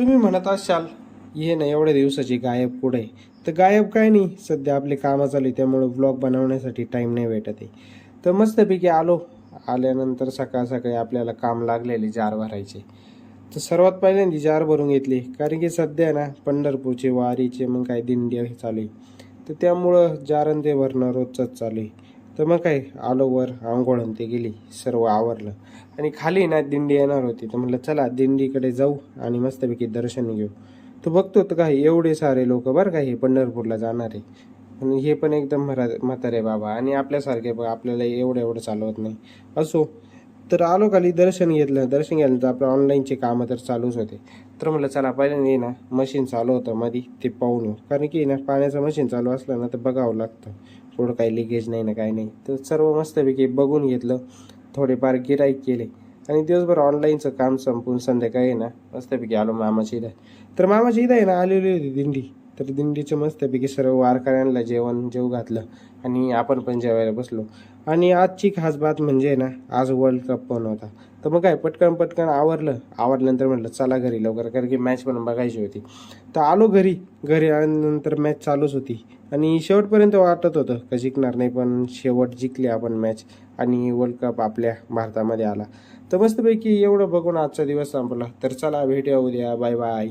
तुम्ही म्हणत असाल हे ना एवढ्या दिवसाची गायब कुठे तर गायब काय नाही सध्या आपले कामं चालू आहे त्यामुळं ब्लॉग बनवण्यासाठी टाईम नाही भेटत आहे. तर मस्तपैकी आलो. आल्यानंतर सकाळ सकाळी आपल्याला काम लागलेले जार भरायचे. तर सर्वात पहिल्यांदा जार भरून घेतली कारण की सध्या ना पंढरपूरचे वारीचे मग काय दिंडी हे चालू आहे. तर त्यामुळं जारण ते भरणं रोजचंच चालू आहे. तर मग काय आलो वर आंघोळ आणि ते गेली सर्व आवरलं. आणि खाली ना दिंडी येणार होती तर म्हटलं चला दिंडीकडे जाऊ आणि मस्तपैकी दर्शन घेऊ. तू बघतो तर काही एवढे सारे लोक बरं का हे पंढरपूरला जाणार आहे. आणि हे पण एकदम म्हारा म्हातारे बाबा. आणि आपल्यासारखे बघा आपल्याला एवढं एवढं चालवत नाही. असो. तर आलो खाली दर्शन घेतलं. दर्शन घेतलं तर आपलं ऑनलाईनचे कामं तर चालूच होते. तर म्हटलं चला पहिल्यांदा ये ना मशीन चालू होतं मध्ये ते पाहून येऊ. कारण की ना पाण्याचं मशीन चालू असलं ना तर बघावं लागतं. थोडं काही लिकेज नाही ना काही नाही. तर सर्व मस्तपैकी बघून घेतलं थोडेफार गिराईक केले. आणि दिवसभर ऑनलाईनचं काम संपून संध्याकाळी ना मस्तपैकी आलो मामाची इथं. तर मामाची इथं आहे ना आलेली होती दिंडी. तर दिंडीचं मस्तपैकी सर्व वारकऱ्यांना जेवण जेव घातलं आणि आपण पण जेवायला बसलो. आणि आजची खास बात म्हणजे ना आज वर्ल्ड कप पण होता. तर मग काय पटकन पटकन आवरलं. आवरल्यानंतर म्हटलं चला घरी लवकर कारण की मॅच पण बघायची होती. तर आलो घरी. घरी आल्यानंतर मॅच चालूच होती. आणि शेवटपर्यंत वाटत होतं का जिंकणार नाही पण शेवट जिंकली आपण मॅच आणि वर्ल्ड कप आपल्या भारतामध्ये आला. तर मस्तपैकी एवढं बघून आजचा दिवस संपला. तर चला भेटूया उद्या. Bye bye